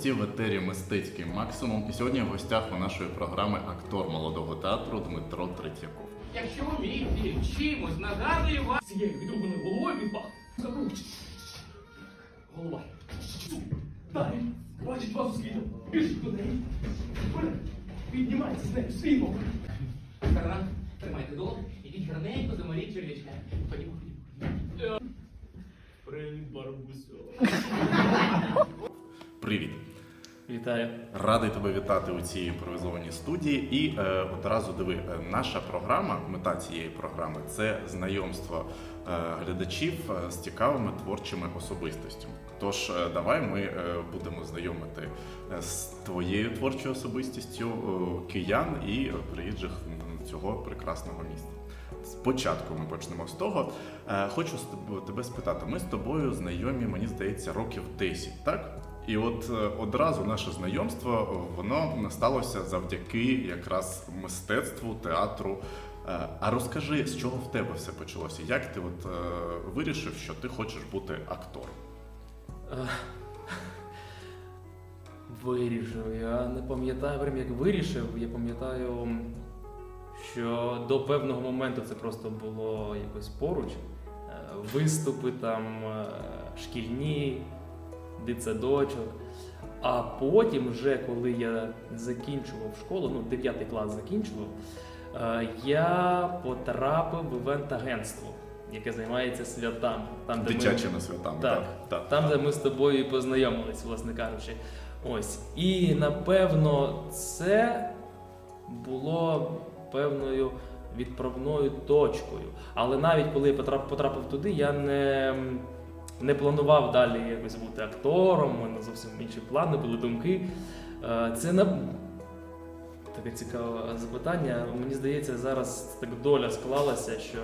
Гості в етері Мистецький максимум. І сьогодні в гостях у нашої програми актор молодого театру Дмитро Третьяков. Якщо мій фільм чимось нагадує вас цією відрубаною головою від бах. Забудь. Голова. Далі. Бачить вас у світу. Біжить до неї. Піднімається з нею світло. Таран, Вітаю. Радий тебе вітати у цій імпровізованій студії. І е, одразу диви, е, наша програма, мета цієї програми це знайомство е, глядачів е, з цікавими творчими особистостями. Тож е, давай ми будемо знайомити з твоєю творчою особистістю киян і приїжджих цього прекрасного міста. Спочатку ми почнемо з того. Е, Хочу тебе спитати. Ми з тобою знайомі, мені здається, років 10, так? І от е, одразу наше знайомство воно сталося завдяки якраз мистецтву, театру. Е, А розкажи, з чого в тебе все почалося? Як ти от е, вирішив, що ти хочеш бути актором? Е, Вирішив. Я не пам'ятаю прям як вирішив. Я пам'ятаю, що до певного моменту це просто було якось поруч. Е, Виступи там е, шкільні, дитсадочок. А потім, вже коли я закінчував школу, ну 9 клас закінчував, е, я потрапив в івент-агентство, яке займається святами. Там, де ми- Дитячими святами, Так. так. там, де ми з тобою і познайомились, власне кажучи. Ось. І напевно це було певною відправною точкою. Але навіть коли я потрапив туди, я не, не планував далі якось бути актором, у мене зовсім інші плани, були думки. Е, Це на таке цікаве запитання. Мені здається, зараз так доля склалася, що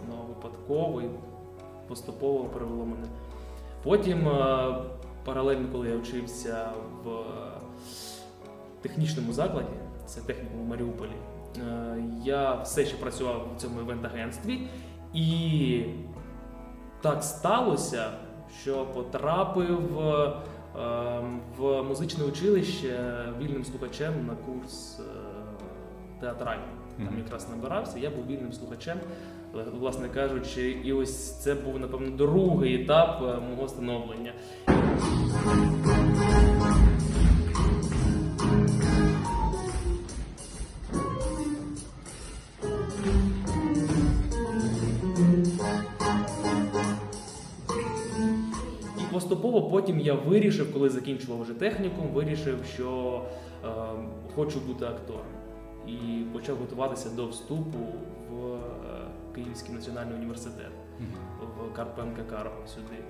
воно випадково і поступово привело мене. Потім, е, паралельно, коли я вчився в технічному закладі, це технікум в Маріуполі, е, я все ще працював в цьому івент-агентстві, і так сталося, що потрапив е, в музичне училище вільним слухачем на курс е, театральний. Там якраз набирався, я був вільним слухачем, власне кажучи, і ось це був, напевно, другий етап е, мого становлення. Потім я вирішив, коли закінчував вже технікум, вирішив, що е, хочу бути актором. І почав готуватися до вступу в е, Київський національний університет в Карпенка Карого сюди.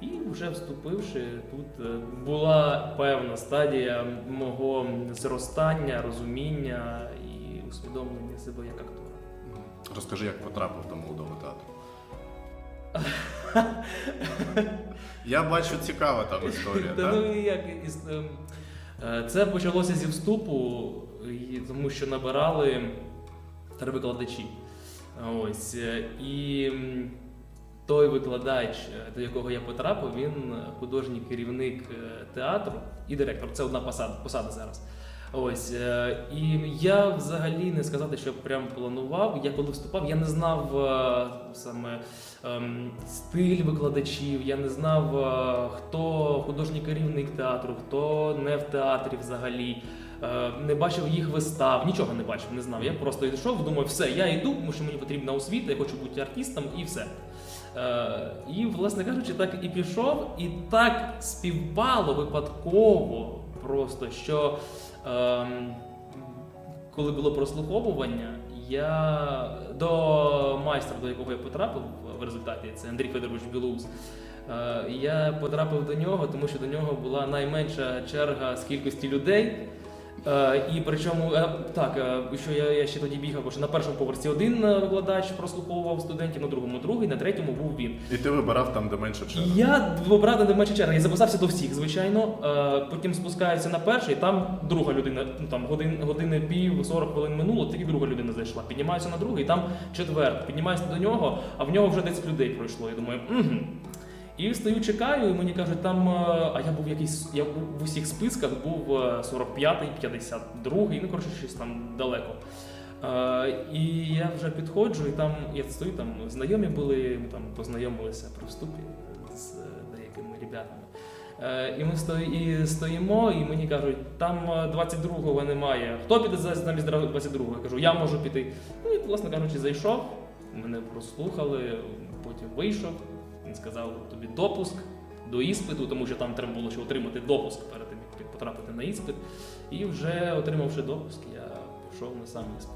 І вже вступивши, тут е, була певна стадія мого зростання, розуміння і усвідомлення себе як актора. Розкажи, як потрапив до молодого театру. Я бачу цікава там історія, Та так? ну як ем, е, це почалося зі вступу, і, тому що набирали три викладачі. Ось е, і м, той викладач, е, до якого я потрапив, він художній керівник е, театру і директор. Це одна посада, посада зараз. Ось е, і я взагалі не сказати, що прям планував. Я коли вступав, я не знав е, саме ем, стиль викладачів, я не знав, е, хто художній керівник театру, хто не в театрі взагалі. Не бачив їх вистав, нічого не бачив, не знав. Я просто йшов, думав, все, я йду, тому що мені потрібна освіта, я хочу бути артистом і все. І, власне кажучи, так і пішов, і так співпало випадково просто, що ем, коли було прослуховування, я до майстра, до якого я потрапив в результаті, це Андрій Федорович Білоус. е, Я потрапив до нього, тому що до нього була найменша черга з кількості людей. Е, І причому е, так, е, що я, я ще тоді бігав, бо що на першому поверсі один е, викладач прослуховував студентів, на другому другий, на третьому був він. І ти вибирав там, де менше черга. Я вибрав на менше черги, я записався до всіх, звичайно. Е, Потім спускаюся на перший, там друга людина, ну там годин, години пів, 40 хвилин минуло, тоді друга людина зайшла. Піднімаюся на другий, там четвертий. Піднімаюся до нього, а в нього вже 10 людей пройшло. Я думаю, угу. І стою, чекаю, і мені кажуть, там, е, а я був якийсь, я був в усіх списках був е, 45-й, 52-й, ну коротше, щось там далеко. Е, і я вже підходжу, і там я стою, там знайомі були, ми там познайомилися при вступі з е, деякими ребятами. Е, і ми стої, і стоїмо, і мені кажуть, там е, 22-го немає. Хто піде за- замість 22-го? Я кажу, я можу піти. Ну і, власне кажучи, зайшов, мене прослухали, потім вийшов. Він сказав, тобі допуск до іспиту, тому що там треба було ще отримати допуск перед тим, як потрапити на іспит. І вже отримавши допуск, я пішов на сам іспит.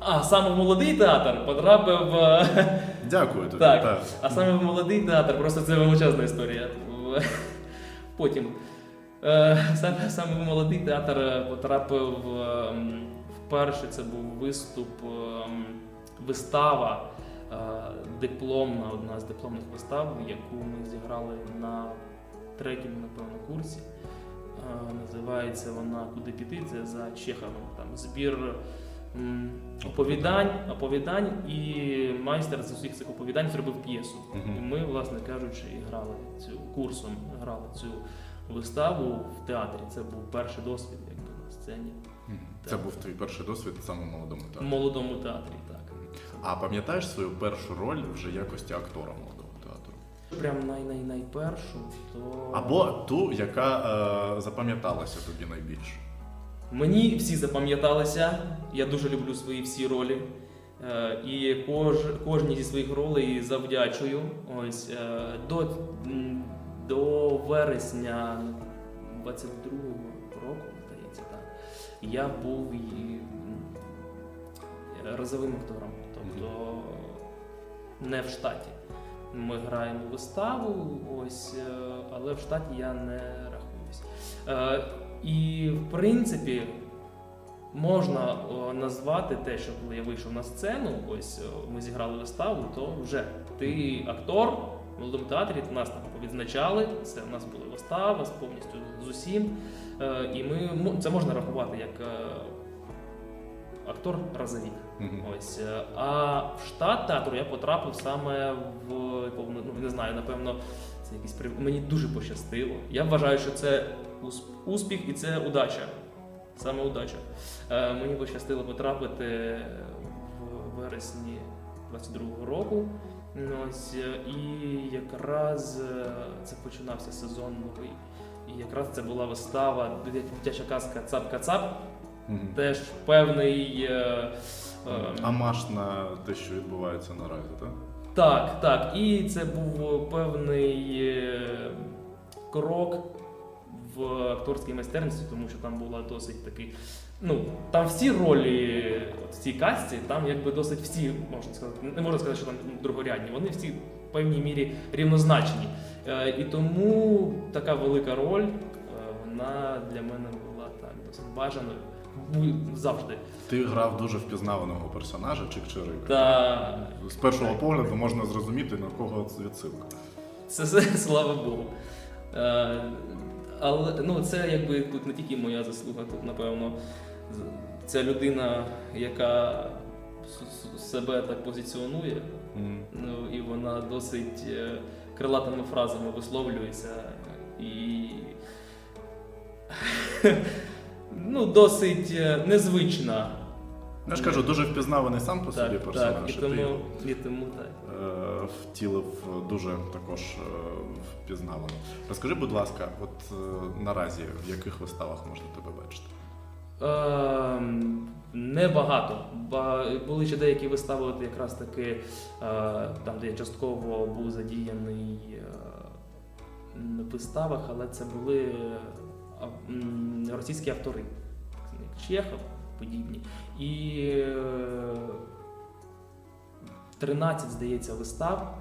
А саме в молодий театр потрапив. е, Дякую тобі. Так. А саме в молодий театр, просто це величезна історія. Потім. е, Саме, саме в молодий театр е, потрапив ем, вперше. Це був виступ, ем, вистава, дипломна, одна з дипломних вистав, яку ми зіграли на третьому, напевно, курсі. Е, Називається вона Куди піти? Це за Чеховим. Там збір оповідань, оповідань, і майстер з усіх цих оповідань зробив п'єсу. І ми, власне кажучи, і грали цю курсом, грали цю виставу в театрі. Це був перший досвід, якби на сцені. Це був твій перший досвід в самому молодому В театрі. молодому театрі, так. А пам'ятаєш свою першу роль вже якості актора молодого театру? Прям най-най-найпершу, то Або ту, яка е, запам'яталася тобі найбільше. Мені всі запам'яталися. Я дуже люблю свої всі ролі. Е, І кож, кожній зі своїх ролей завдячую. Ось е, до, до вересня 22-го року, здається, так. Я був і м, разовим актором, тобто не в штаті. Ми граємо виставу, ось, е, але в штаті я не рахуюсь. Е, І в принципі можна назвати те, що коли я вийшов на сцену, ось ми зіграли виставу, то вже ти актор в молодому театрі, нас там відзначали. Це в нас була вистава з повністю з усім. Е, І ми це можна рахувати як е, актор разовік. Мгм. Ось. е, А в штат театру я потрапив саме в ну не знаю, напевно, це якийсь при- мені дуже пощастило. Я вважаю, що це ус- успіх і це удача. Саме удача. Е, Мені пощастило потрапити в вересні 22-го року. Ось, е, і якраз е, це починався сезон новий. І якраз це була вистава, дитяча казка Цап-Кацап. Мгм. Теж певний. е, е, Амаш на те, що відбувається наразі, так? так, так. І це був певний е, крок в акторській майстерності, тому що там була досить такий. Ну, там всі ролі от в цій касті, там якби досить всі, можна сказати, не можна сказати, що там другорядні, вони всі в певній мірі рівнозначні. Е, І тому така велика роль, е, вона для мене була так досить бажаною. Завжди. Ти грав дуже впізнаваного персонажа Чик-Чирика. Та З першого погляду можна зрозуміти, на кого це відсилка. Це все, слава Богу. Е, але ну, це якби тут не тільки моя заслуга, тут, напевно, ця людина, яка себе так позиціонує, Мгм. ну, і вона досить е, крилатими фразами висловлюється і ну, досить е, незвична. Я ж кажу, дуже впізнаваний сам по собі персонаж. так, і ти тому, і тому так. е, втілив дуже також е, впізнавано. Розкажи, будь ласка, от е, наразі в яких виставах можна тебе бачити? Ем, Небагато. Ба- Були ще деякі вистави, от якраз таки е, там, де я частково був задіяний е, в виставах, але це були російські автори, як Чехов, подібні. І е, 13, здається, вистав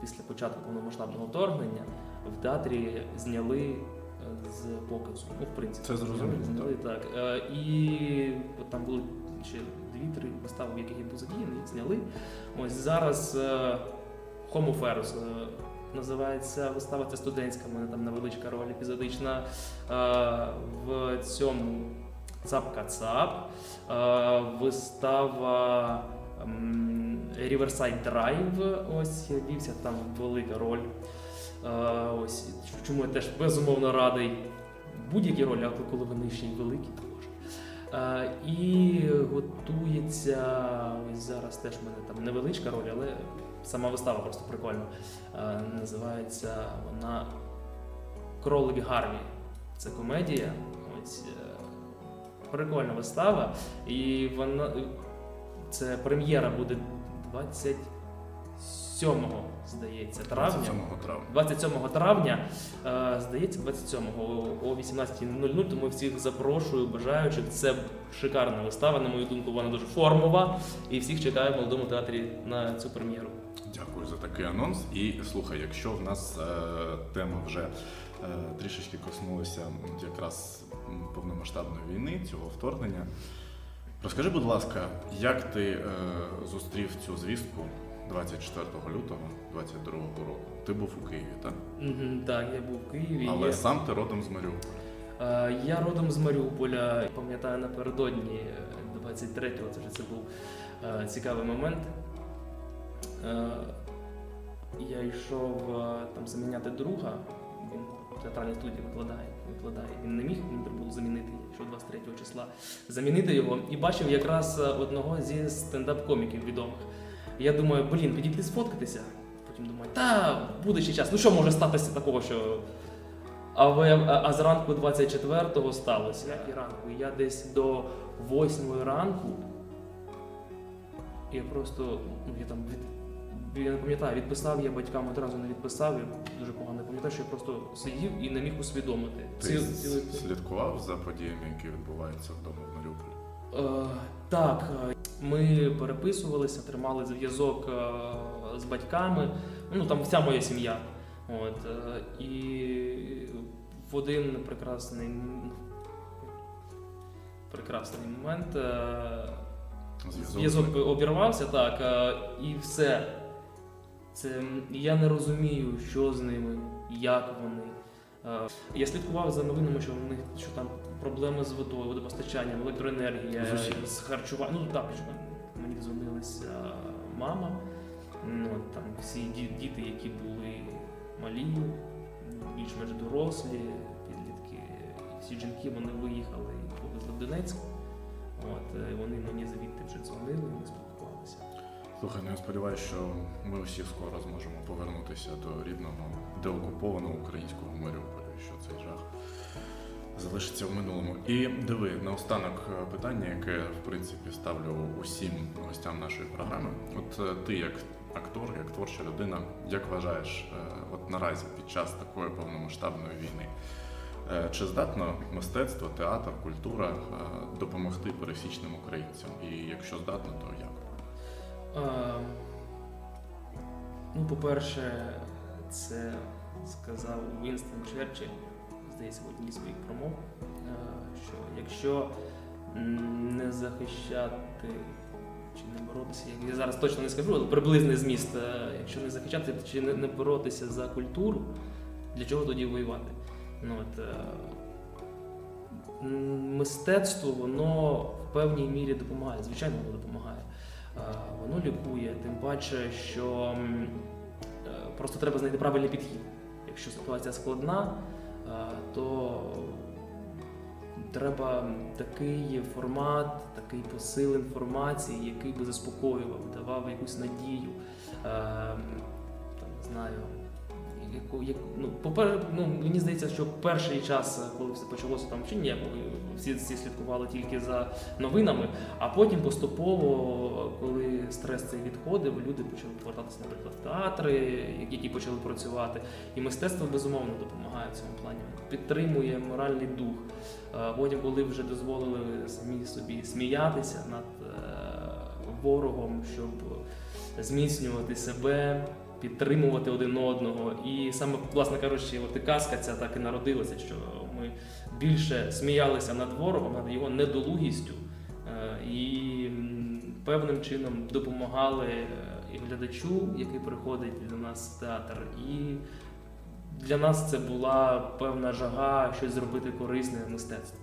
після початку повномасштабного вторгнення в театрі зняли е, з показу. Ну, в принципі, Це зрозуміло, Зняли, так. Е, І от там були ще дві-три вистави, в яких я був задіяний, зняли. Ось зараз е, Homo Ferus е, називається вистава, це студентська, в мене там невеличка роль епізодична. Е, В цьому Цап Кацап. Е, Вистава Riverside Drive ось вівся там велика роль. Е, Ось чому я теж безумовно радий будь-які ролі, але коли вони ще й великі, то І готується ось зараз теж в мене там невеличка роль, але сама вистава просто прикольна. Е, Називається вона Кролик Гарві. Це комедія. Ось е, прикольна вистава. І вона це прем'єра буде 27-го, здається, травня. 27 травня. 27 травня, е, здається, 27-го о 18.00, тому всіх запрошую, бажаючих. Це шикарна вистава, на мою думку, вона дуже формова. І всіх чекаю в молодому театрі на цю прем'єру. Дякую за такий анонс. І слухай, якщо в нас е, тема вже е, трішечки коснулася якраз повномасштабної війни, цього вторгнення. Розкажи, будь ласка, як ти е, зустрів цю звістку 24 лютого 22 року? Ти був у Києві, так? Так, я був в Києві. Але я, сам ти родом з Маріуполя. е, я родом з Маріуполя. Пам'ятаю напередодні е, 23-го, це вже це був е, цікавий момент. Е, я йшов е, там заміняти друга. Він в театральній студії викладає. викладає. Він не міг, він треба було замінити, якщо 23 числа замінити його. І бачив якраз е, одного зі стендап-коміків відомих. Я думаю, блін, підійти сфоткатися. Потім думаю, та буде ще час. Ну що може статися такого, що. А, ви, а зранку 24-го сталося. Як і ранку. Я десь до 8 ранку. Я просто, ну я там від. Я не пам'ятаю, відписав я батькам одразу не відписав, я дуже погано пам'ятаю, що я просто сидів і не міг усвідомити. Ти Ці- цілий- слідкував за подіями, які відбуваються вдома в Маріуполі? Е, так, е, ми переписувалися, тримали зв'язок е, з батьками. Ну там вся моя сім'я. От, е, і в один прекрасний, прекрасний момент зв'язок обірвався, так, і все. Це я не розумію, що з ними, як вони. Е, Я слідкував за новинами, що в них що там проблеми з водою, водопостачанням, електроенергія, З з харчуванням. Ну так, що мені дзвонилася мама. Ну, там всі діти, які були малі, більш-менш дорослі, підлітки, всі жінки вони виїхали і повезли в Донецьк. От, е, вони мені звідти вже дзвонили. Слухай, ну я сподіваюся, що ми всі скоро зможемо повернутися до рідного, деокупованого українського Маріуполя, що цей жах залишиться в минулому. І диви, наостанок е, питання, яке в принципі ставлю усім гостям нашої програми. От е, ти як актор, як творча людина, як вважаєш, е, от наразі під час такої повномасштабної війни, чи здатно мистецтво, театр, культура допомогти пересічним українцям? І якщо здатно, то як? Е, ну, по-перше, це сказав Вінстон Черчилль, здається, в одній своїх промов, е, що якщо не захищати чи не боротися, я- зараз точно не скажу, але приблизний зміст, е, якщо не захищати чи не, боротися за культуру, для чого тоді воювати? Ну, от, мистецтво, воно в певній мірі допомагає, звичайно, воно допомагає. Е, Воно лікує, тим паче, що е, просто треба знайти правильний підхід. Якщо ситуація складна, е, то треба такий формат, такий посил інформації, який би заспокоював, давав якусь надію. Там, не знаю, яку, як, ну, попер, ну, мені здається, що перший час, коли все почалося, там чи ніякого, всі, всі слідкували тільки за новинами, а потім поступово, коли стрес цей відходив, люди почали повертатися, наприклад, в театри, які почали працювати. І мистецтво безумовно допомагає в цьому плані. Підтримує моральний дух. Е, Потім, коли вже дозволили самі собі сміятися над е, ворогом, щоб зміцнювати себе, підтримувати один одного. І саме, власне кажучи, от і казка ця так і народилася, що ми більше сміялися над ворогом, над його недолугістю. е, І певним чином допомагали е, і глядачу, який приходить до нас в театр, і для нас це була певна жага щось зробити корисне в мистецтві.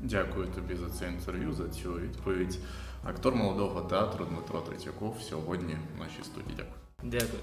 Дякую тобі за це інтерв'ю, за цю відповідь. Актор молодого театру Дмитро Третьяков сьогодні в нашій студії. Дякую. Дякую.